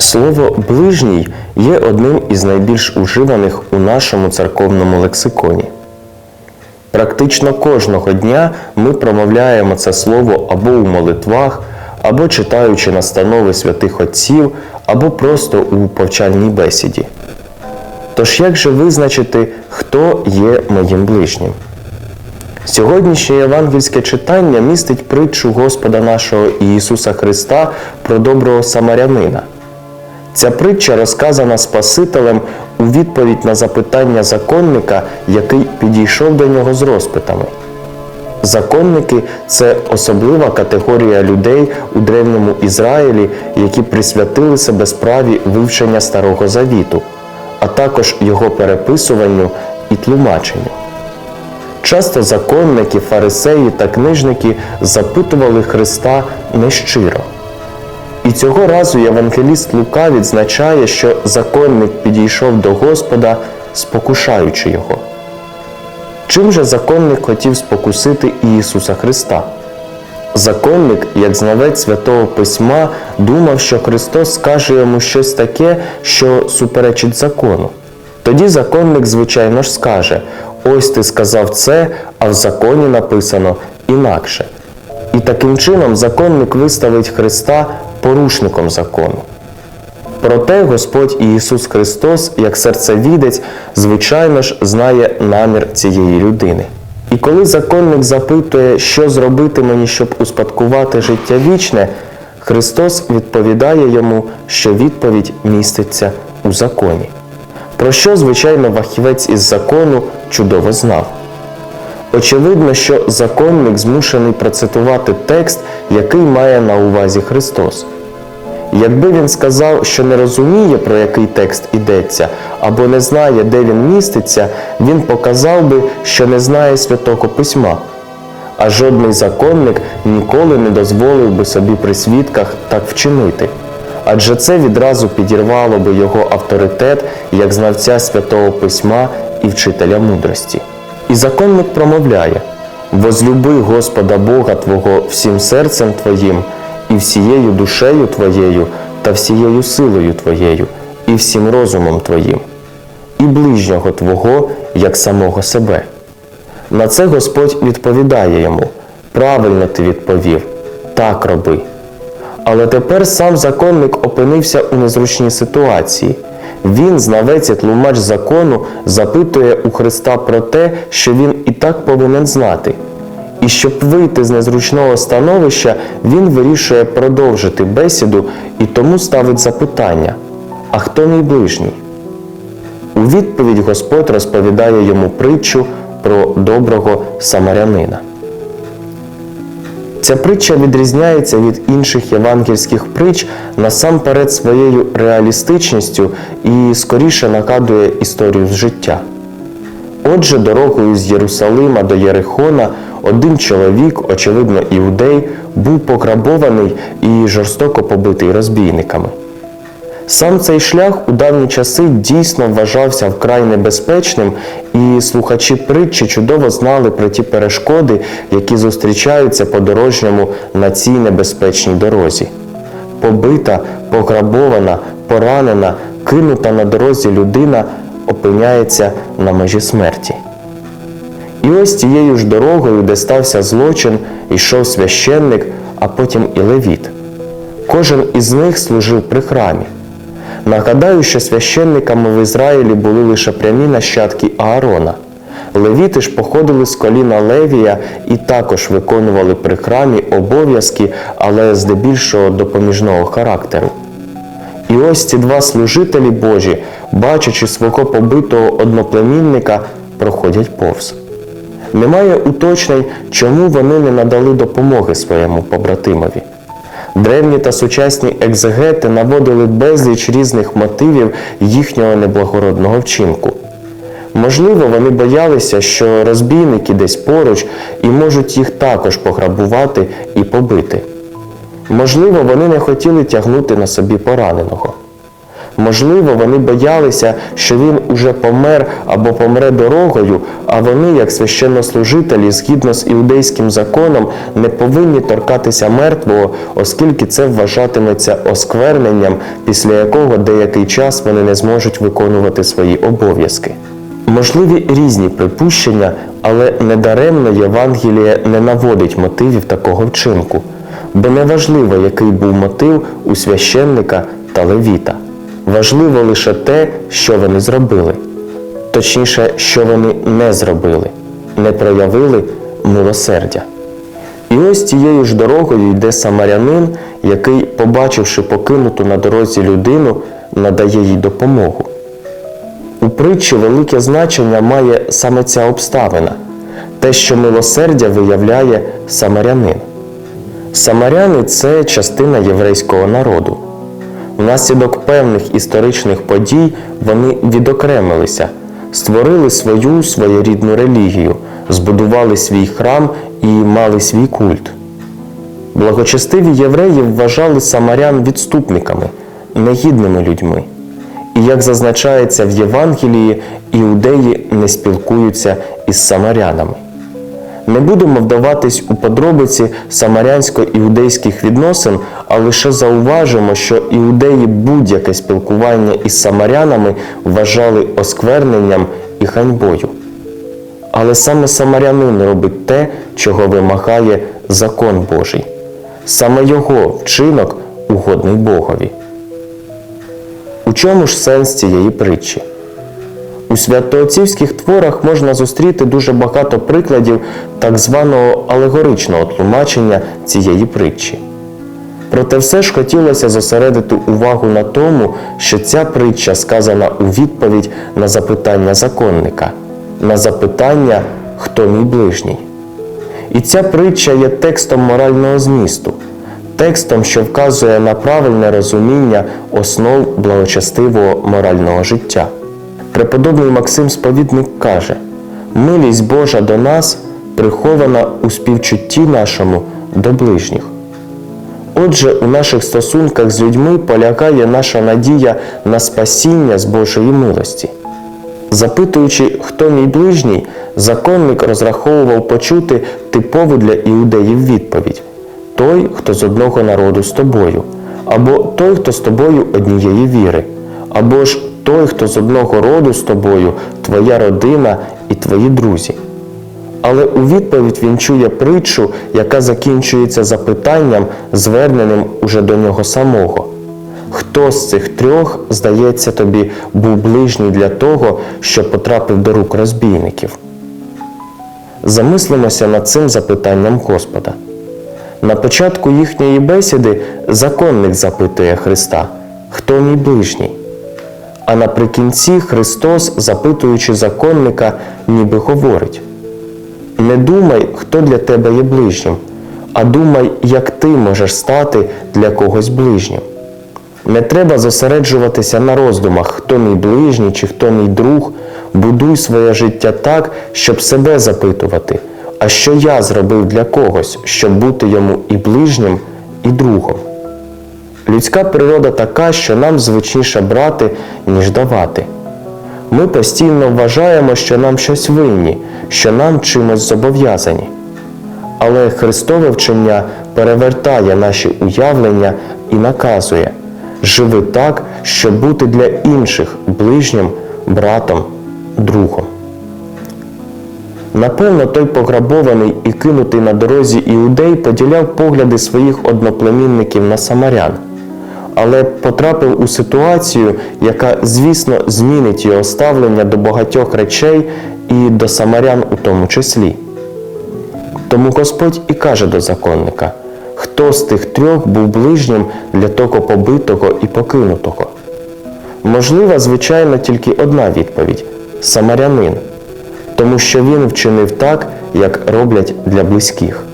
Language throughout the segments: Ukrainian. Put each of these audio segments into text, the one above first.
Слово ближній є одним із найбільш уживаних у нашому церковному лексиконі. Практично кожного дня ми промовляємо це слово або у молитвах, або читаючи настанови святих отців, або просто у повчальній бесіді. Тож як же визначити, хто є моїм ближнім? Сьогоднішнє євангельське читання містить притчу Господа нашого Ісуса Христа про доброго самарянина. Ця притча розказана Спасителем у відповідь на запитання законника, який підійшов до нього з розпитами. Законники це особлива категорія людей у древньому Ізраїлі, які присвятили себе справі вивчення Старого Завіту, а також його переписуванню і тлумаченню. Часто законники, фарисеї та книжники запитували Христа нещиро. І цього разу євангеліст Лука відзначає, що законник підійшов до Господа, спокушаючи його. Чим же законник хотів спокусити Ісуса Христа? Законник, як знавець святого Письма, думав, що Христос скаже йому щось таке, що суперечить закону. Тоді законник, звичайно ж, скаже: ось ти сказав це, а в законі написано інакше. І таким чином законник виставить Христа порушником закону. Проте Господь Ісус Христос, як серцевідець, звичайно ж знає намір цієї людини. І коли законник запитує, що зробити мені, щоб успадкувати життя вічне, Христос відповідає йому, що відповідь міститься у законі. Про що, звичайно, вахівець із закону чудово знав. Очевидно, що законник змушений процитувати текст, який має на увазі Христос. Якби він сказав, що не розуміє, про який текст йдеться, або не знає, де він міститься, він показав би, що не знає святого письма. А жодний законник ніколи не дозволив би собі при свідках так вчинити. Адже це відразу підірвало би його авторитет як знавця святого письма і вчителя мудрості. І законник промовляє: возлюби Господа Бога Твого всім серцем Твоїм, і всією душею Твоєю, та всією силою Твоєю, і всім розумом Твоїм, і ближнього Твого, як самого себе. На це Господь відповідає йому: правильно ти відповів, так роби. Але тепер сам законник опинився у незручній ситуації. Він, знавець і тлумач закону, запитує у Христа про те, що він і так повинен знати. І щоб вийти з незручного становища, він вирішує продовжити бесіду і тому ставить запитання: А хто мій ближній? У відповідь Господь розповідає йому притчу про доброго самарянина. Ця притча відрізняється від інших євангельських притч насамперед своєю реалістичністю і скоріше нагадує історію з життя. Отже, дорогою з Єрусалима до Єрихона один чоловік, очевидно, іудей, був пограбований і жорстоко побитий розбійниками. Сам цей шлях у давні часи дійсно вважався вкрай небезпечним, і слухачі притчі чудово знали про ті перешкоди, які зустрічаються подорожньому на цій небезпечній дорозі. Побита, пограбована, поранена, кинута на дорозі людина опиняється на межі смерті. І ось тією ж дорогою, де стався злочин, йшов священник, а потім і левіт. Кожен із них служив при храмі. Нагадаю, що священниками в Ізраїлі були лише прямі нащадки Аарона. Левіти ж походили з коліна Левія і також виконували при храмі обов'язки, але здебільшого допоміжного характеру. І ось ці два служителі Божі, бачачи свого побитого одноплемінника, проходять повз. Немає уточнень, чому вони не надали допомоги своєму побратимові. Древні та сучасні екзегети наводили безліч різних мотивів їхнього неблагородного вчинку. Можливо, вони боялися, що розбійники десь поруч і можуть їх також пограбувати і побити. Можливо, вони не хотіли тягнути на собі пораненого. Можливо, вони боялися, що він уже помер або помре дорогою, а вони, як священнослужителі, згідно з іудейським законом, не повинні торкатися мертвого, оскільки це вважатиметься оскверненням, після якого деякий час вони не зможуть виконувати свої обов'язки. Можливі різні припущення, але недаремно Євангеліє не наводить мотивів такого вчинку, бо неважливо, який був мотив у священника та левіта. Важливо лише те, що вони зробили, точніше, що вони не зробили, не проявили милосердя. І ось тією ж дорогою йде самарянин, який, побачивши покинуту на дорозі людину, надає їй допомогу. У притчі велике значення має саме ця обставина, те, що милосердя виявляє самарянин. Самаряни це частина єврейського народу. Внаслідок певних історичних подій вони відокремилися, створили свою своєрідну релігію, збудували свій храм і мали свій культ. Благочестиві євреї вважали самарян відступниками, негідними людьми. І як зазначається в Євангелії, іудеї не спілкуються із самарянами. Не будемо вдаватись у подробиці самарянсько-іудейських відносин, а лише зауважимо, що іудеї будь-яке спілкування із самарянами вважали оскверненням і ганьбою. Але саме самарянин робить те, чого вимагає закон Божий. Саме його вчинок угодний Богові. У чому ж сенс цієї притчі? У святоотцівських творах можна зустріти дуже багато прикладів так званого алегоричного тлумачення цієї притчі. Проте все ж хотілося зосередити увагу на тому, що ця притча сказана у відповідь на запитання законника, на запитання, хто мій ближній. І ця притча є текстом морального змісту, текстом, що вказує на правильне розуміння основ благочестивого морального життя. Преподобний Максим Сповідник каже: милість Божа до нас прихована у співчутті нашому до ближніх. Отже, у наших стосунках з людьми полягає наша надія на спасіння з Божої милості. Запитуючи, хто мій ближній, законник розраховував почути типову для іудеїв відповідь той, хто з одного народу з тобою, або той, хто з тобою однієї віри, або ж той, хто з одного роду з тобою, твоя родина і твої друзі. Але у відповідь він чує притчу, яка закінчується запитанням, зверненим уже до нього самого. Хто з цих трьох, здається тобі, був ближній для того, що потрапив до рук розбійників? Замислимося над цим запитанням Господа. На початку їхньої бесіди законник запитує Христа, хто мій ближній? А наприкінці Христос, запитуючи законника, ніби говорить: Не думай, хто для тебе є ближнім, а думай, як ти можеш стати для когось ближнім. Не треба зосереджуватися на роздумах, хто мій ближній чи хто мій друг. Будуй своє життя так, щоб себе запитувати, а що я зробив для когось, щоб бути йому і ближнім, і другом. Людська природа така, що нам звичніше брати, ніж давати. Ми постійно вважаємо, що нам щось винні, що нам чимось зобов'язані. Але Христове вчення перевертає наші уявлення і наказує живи так, щоб бути для інших ближнім, братом, другом. Напевно, той пограбований і кинутий на дорозі іудей поділяв погляди своїх одноплемінників на самарян, але потрапив у ситуацію, яка, звісно, змінить його ставлення до багатьох речей і до самарян у тому числі. Тому Господь і каже до законника, хто з тих трьох був ближнім для того побитого і покинутого. Можлива, звичайно, тільки одна відповідь самарянин, тому що він вчинив так, як роблять для близьких.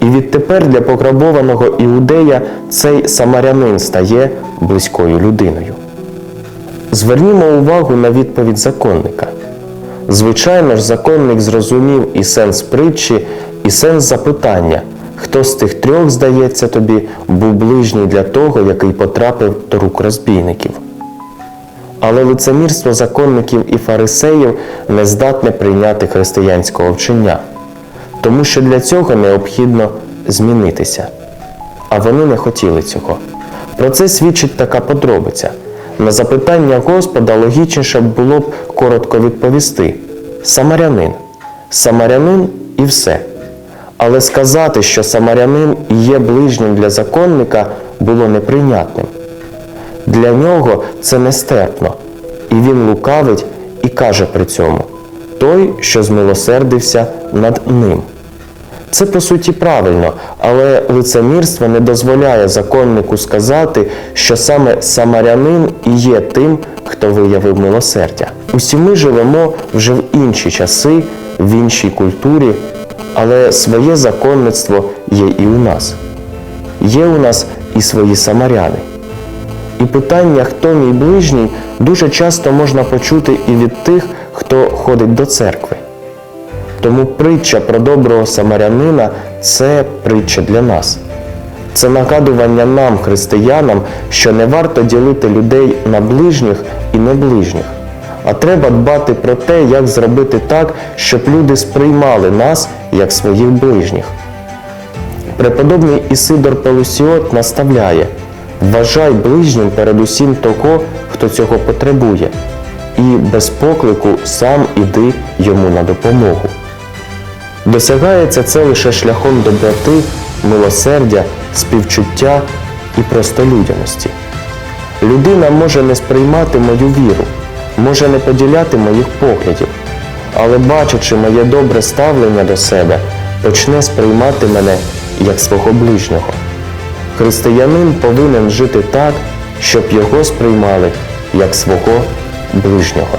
І відтепер для пограбованого іудея цей самарянин стає близькою людиною. Звернімо увагу на відповідь законника. Звичайно ж, законник зрозумів і сенс притчі, і сенс запитання, хто з тих трьох, здається тобі, був ближній для того, який потрапив до рук розбійників. Але лицемірство законників і фарисеїв не здатне прийняти християнського вчення, тому що для цього необхідно змінитися. А вони не хотіли цього. Про це свідчить така подробиця. На запитання Господа логічніше було б коротко відповісти: Самарянин. Самарянин і все. Але сказати, що самарянин є ближнім для законника, було неприйнятним. Для нього це нестерпно, і він лукавить і каже при цьому той, що змилосердився над ним. Це по суті правильно, але лицемірство не дозволяє законнику сказати, що саме самарянин і є тим, хто виявив милосердя. Усі ми живемо вже в інші часи, в іншій культурі, але своє законництво є і у нас. Є у нас і свої самаряни. І питання, хто мій ближній, дуже часто можна почути і від тих, хто ходить до церкви. Тому притча про доброго самарянина це притча для нас. Це нагадування нам, християнам, що не варто ділити людей на ближніх і неближніх, а треба дбати про те, як зробити так, щоб люди сприймали нас як своїх ближніх. Преподобний Ісидор Пелусіот наставляє вважай ближнім передусім того, хто цього потребує, і без поклику сам іди йому на допомогу. Досягається це лише шляхом доброти, милосердя, співчуття і простолюдяності. Людина може не сприймати мою віру, може не поділяти моїх поглядів, але бачачи моє добре ставлення до себе, почне сприймати мене як свого ближнього. Християнин повинен жити так, щоб його сприймали як свого ближнього.